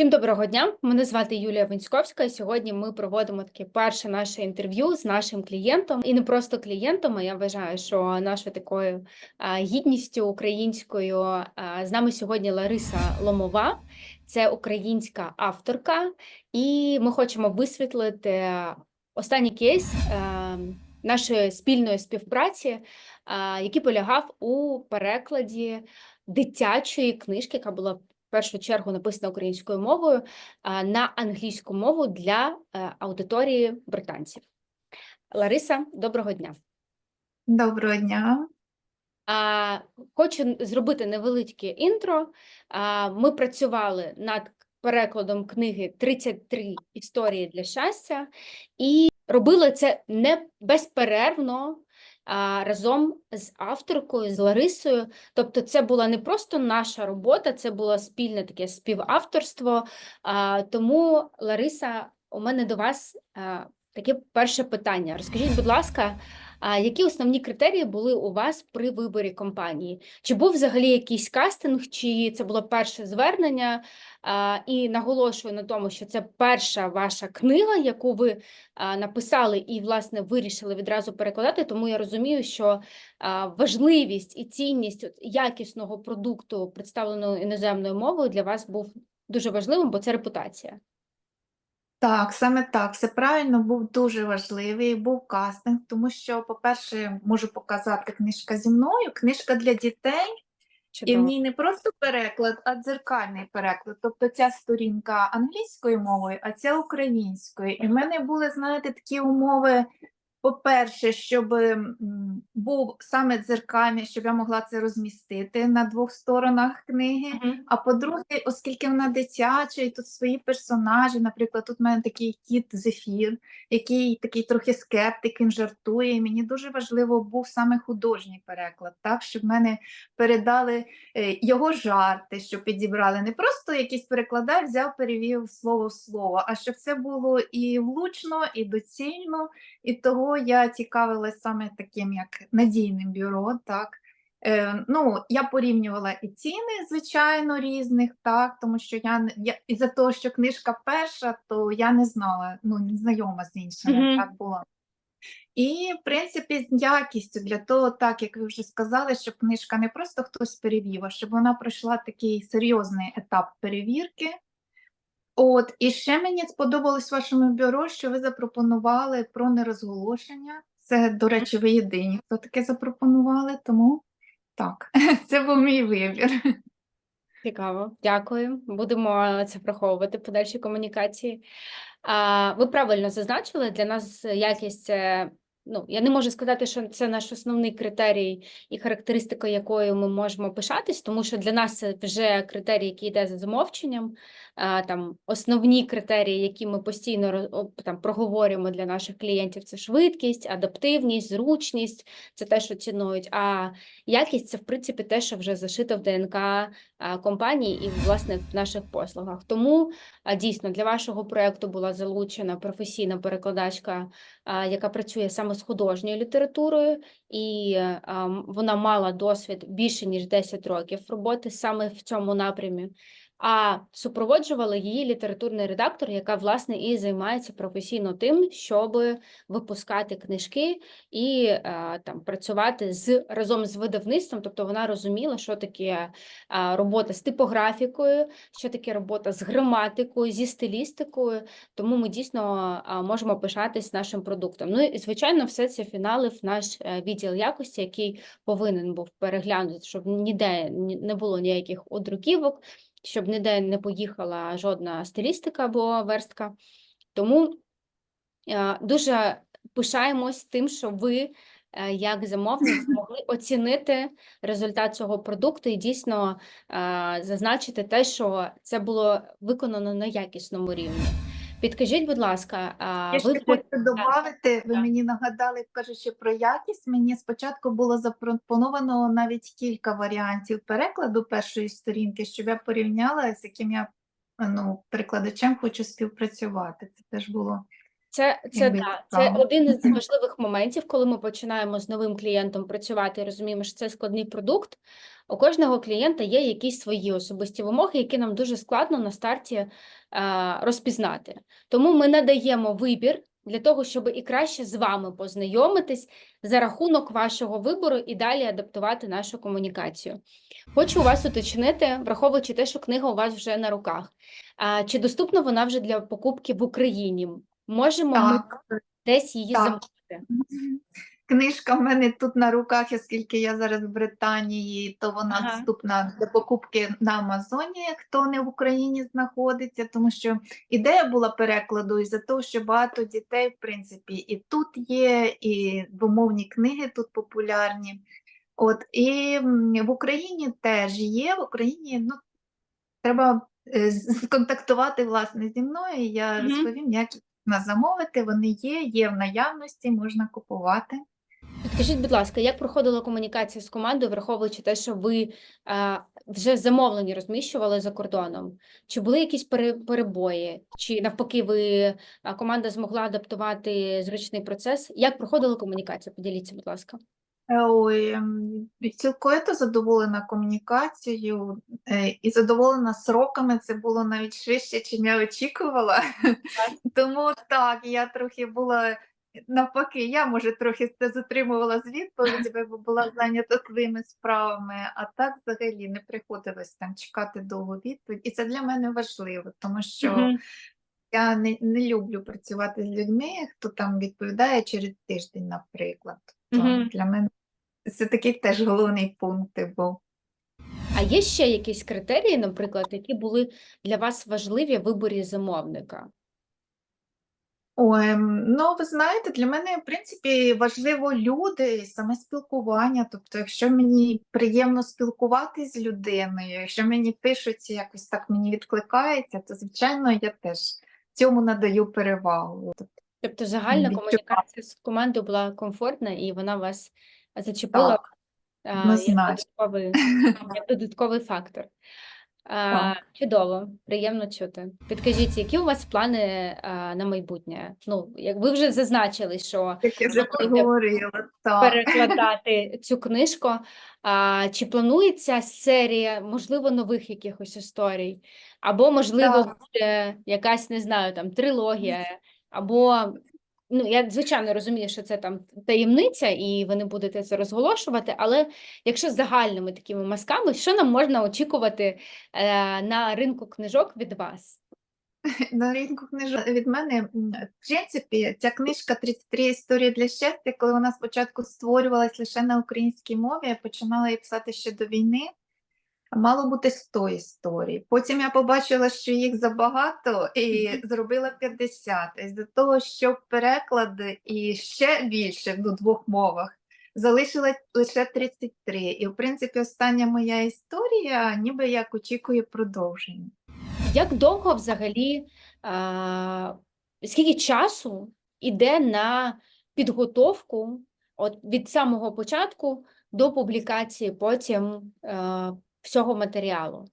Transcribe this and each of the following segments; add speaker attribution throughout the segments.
Speaker 1: Всім доброго дня. Мене звати Юлія Винськовська. і Сьогодні ми проводимо таке перше наше інтерв'ю з нашим клієнтом, і не просто клієнтом. а Я вважаю, що нашою такою гідністю українською з нами сьогодні Лариса Ломова, це українська авторка, і ми хочемо висвітлити останній кейс нашої спільної співпраці, який полягав у перекладі дитячої книжки, яка була першу чергу написана українською мовою на англійську мову для е, аудиторії британців. Лариса, доброго дня.
Speaker 2: Доброго дня.
Speaker 1: Хочу зробити невеличке інтро. Ми працювали над перекладом книги «33 історії для щастя і робили це не безперервно разом з авторкою, з Ларисою. Тобто, це була не просто наша робота, це було спільне таке співавторство. Тому, Лариса, у мене до вас таке перше питання. Розкажіть, будь ласка, а які основні критерії були у вас при виборі компанії? Чи був взагалі якийсь кастинг, чи це було перше звернення? А, і наголошую на тому, що це перша ваша книга, яку ви написали і, власне, вирішили відразу перекладати. Тому я розумію, що важливість і цінність якісного продукту, представленого іноземною мовою, для вас був дуже важливим, бо це репутація.
Speaker 2: Так, саме так, все правильно, був дуже важливий, був кастинг, тому що, по-перше, можу показати книжка зі мною, книжка для дітей, і в
Speaker 1: Чудово.
Speaker 2: ній не просто переклад, а дзеркальний переклад. Тобто ця сторінка англійською мовою, а ця українською. І в мене були, знаєте, такі умови. По-перше, щоб був саме дзеркальний, щоб я могла це розмістити на двох сторонах книги.
Speaker 1: Мгм.
Speaker 2: А по-друге, оскільки вона дитяча, і тут свої персонажі, наприклад, тут в мене такий кіт Зефір, який такий трохи скептик, він жартує. І мені дуже важливо був саме художній переклад, так, щоб мене передали е, його жарти, щоб підібрали. Не просто якийсь перекладач взяв, перевів слово в слово, а щоб це було і влучно, і доцільно. І того я цікавилась саме таким як надійним бюро, так. Е, ну, я порівнювала і ціни, звичайно, різних, так, тому що я, я із-за того, що книжка перша, то я не знала, ну, не знайома з іншими,
Speaker 1: Мгм.
Speaker 2: так було. І, в принципі, з якістю для того, так як ви вже сказали, щоб книжка не просто хтось перевів, а щоб вона пройшла такий серйозний етап перевірки. От, і ще мені сподобалось в вашому бюро, що ви запропонували про нерозголошення. Це, до речі, ви єдині, хто таке запропонували, тому так, це був мій вибір.
Speaker 1: Цікаво, дякую. Будемо це враховувати в подальшій комунікації. Ви правильно зазначили, для нас якість це, ну, я не можу сказати, що це наш основний критерій і характеристика, якою ми можемо пишатись, тому що для нас це вже критерій, який йде за замовченням. Там основні критерії, які ми постійно там проговорюємо для наших клієнтів, це швидкість, адаптивність, зручність, це те, що цінують. А якість це в принципі те, що вже зашито в ДНК компанії і власне в наших послугах. Тому дійсно для вашого проекту була залучена професійна перекладачка, яка працює саме з художньою літературою, і вона мала досвід більше ніж 10 років роботи саме в цьому напрямі. А супроводжувала її літературний редактор, яка власне і займається професійно тим, щоб випускати книжки і е, там працювати з разом з видавництвом. Тобто вона розуміла, що таке а, робота з типографікою, що таке робота з граматикою, зі стилістикою. Тому ми дійсно а, можемо пишатись нашим продуктом. Ну і звичайно, все це фіналив наш е, відділ якості, який повинен був переглянути, щоб ніде не було ніяких одруківок, щоб ніде не поїхала жодна стилістика або верстка. Тому е, дуже пишаємось тим, що ви, е, як замовник, змогли оцінити результат цього продукту і дійсно е, зазначити те, що це було виконано на якісному рівні. Підкажіть, будь ласка,
Speaker 2: Я ще
Speaker 1: ви
Speaker 2: хочу додати, ви мені нагадали, кажучи про якість, мені спочатку було запропоновано навіть кілька варіантів перекладу першої сторінки, щоб я порівняла, з яким я ну, перекладачем хочу співпрацювати. Це теж було
Speaker 1: Це, це, да, це один із важливих моментів, коли ми починаємо з новим клієнтом працювати і розуміємо, що це складний продукт. У кожного клієнта є якісь свої особисті вимоги, які нам дуже складно на старті е, розпізнати. Тому ми надаємо вибір для того, щоб і краще з вами познайомитись за рахунок вашого вибору і далі адаптувати нашу комунікацію. Хочу у вас уточнити, враховуючи те, що книга у вас вже на руках. Чи доступна вона вже для покупки в Україні? Можемо ми десь її
Speaker 2: так.
Speaker 1: замовити?
Speaker 2: Книжка в мене тут на руках, оскільки я зараз в Британії, то вона
Speaker 1: Ага.
Speaker 2: доступна для покупки на Амазоні, хто не в Україні знаходиться, тому що ідея була перекладу із-за того, що багато дітей, в принципі, і тут є, і двомовні книги тут популярні. От, і в Україні теж є, в Україні ну, треба е, сконтактувати власне зі мною, і я розповім, як можна замовити. Вони є, є в наявності, можна купувати.
Speaker 1: Підкажіть, будь ласка, як проходила комунікація з командою, враховуючи те, що ви е, вже замовлені розміщували за кордоном? Чи були якісь пере- перебої? Чи навпаки, ви команда змогла адаптувати зручний процес? Як проходила комунікація? Поділіться, будь ласка.
Speaker 2: Ой, ем, цілковито задоволена комунікацією е, і задоволена сроками. Це було навіть швидше, чим я очікувала. Тому так, я трохи була навпаки, я може трохи це затримувала з відповідями, бо була зайнята своїми справами, а так взагалі не приходилось там чекати довгу відповідь. І це для мене важливо, тому що я не, не люблю працювати з людьми, хто там відповідає через тиждень, наприклад. То
Speaker 1: Мгм.
Speaker 2: для мене це такий теж головний пункт був.
Speaker 1: А є ще якісь критерії, наприклад, які були для вас важливі в виборі замовника?
Speaker 2: Ой, ну ви знаєте, для мене, в принципі, важливо люди, саме спілкування. Тобто, якщо мені приємно спілкуватись з людиною, якщо мені пишуть, якось так мені відкликається, то звичайно я теж цьому надаю перевагу. Тобто,
Speaker 1: Тобто загальна
Speaker 2: відчуваю.
Speaker 1: комунікація з командою була комфортна і вона вас зачепила
Speaker 2: Так,
Speaker 1: а, як додатковий, як додатковий фактор. А, чудово, приємно чути. Підкажіть, які у вас плани а, на майбутнє? Ну, як ви вже зазначили, що
Speaker 2: Як я вже так.
Speaker 1: перекладати цю книжку, а, чи планується серія, можливо, нових якихось історій, або, можливо,
Speaker 2: Так.
Speaker 1: буде якась, не знаю, там трилогія, або ну, я звичайно розумію, що це там таємниця, і ви не будете це розголошувати, але якщо загальними такими мазками, що нам можна очікувати е, на ринку книжок від вас?
Speaker 2: На ринку книжок від мене, в принципі, ця книжка «33 історії для щастя, коли вона спочатку створювалась лише на українській мові, я починала її писати ще до війни. Мало бути 100 історій. Потім я побачила, що їх забагато, і зробила 50. І з-за того, що переклади і ще більше в двох мовах залишила лише 33. І, в принципі, остання моя історія ніби як очікує продовження.
Speaker 1: Як довго взагалі, а, скільки часу йде на підготовку от від самого початку до публікації потім е, всього матеріалу?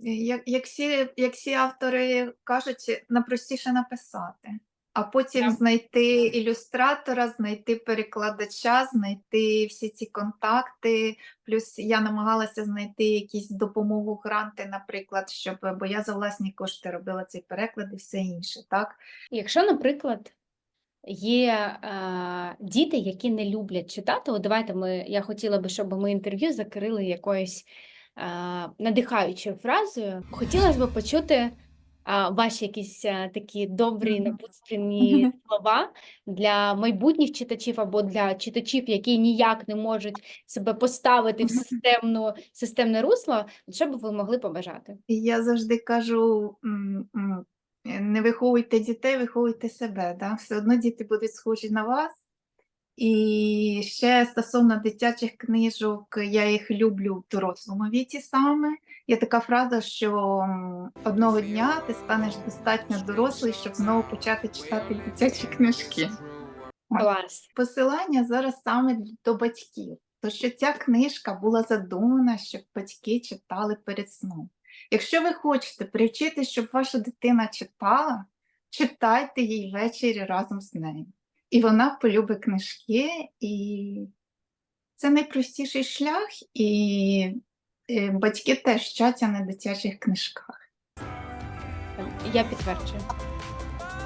Speaker 2: Як, як, всі, як всі автори кажуть, найпростіше написати, а потім
Speaker 1: Так.
Speaker 2: знайти ілюстратора, знайти перекладача, знайти всі ці контакти. Плюс я намагалася знайти якісь допомогу гранти, наприклад, щоб бо я за власні кошти робила цей переклад і все інше. Так
Speaker 1: Якщо, наприклад, є е, діти, які не люблять читати, от давайте ми, я хотіла би, щоб ми інтерв'ю закрили якоюсь е, надихаючою фразою. Хотілося б почути а, ваші якісь е, такі добрі напутственні слова для майбутніх читачів або для читачів, які ніяк не можуть себе поставити в системну, системне русло, що б ви могли побажати?
Speaker 2: Я завжди кажу: е, не виховуйте дітей, виховуйте себе. Да? Все одно діти будуть схожі на вас. І ще стосовно дитячих книжок, я їх люблю в дорослому віці саме. Є така фраза, що одного дня ти станеш достатньо дорослий, щоб знову почати читати дитячі книжки.
Speaker 1: Клас.
Speaker 2: Посилання зараз саме до батьків, то що ця книжка була задумана, щоб батьки читали перед сном. Якщо ви хочете привчити, щоб ваша дитина читала, читайте їй ввечері разом з нею. І вона полюбить книжки, і це найпростіший шлях, і батьки теж вчаться на дитячих книжках.
Speaker 1: Я підтверджую.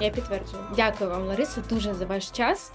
Speaker 1: Я підтверджую. Дякую вам, Лариса, дуже за ваш час.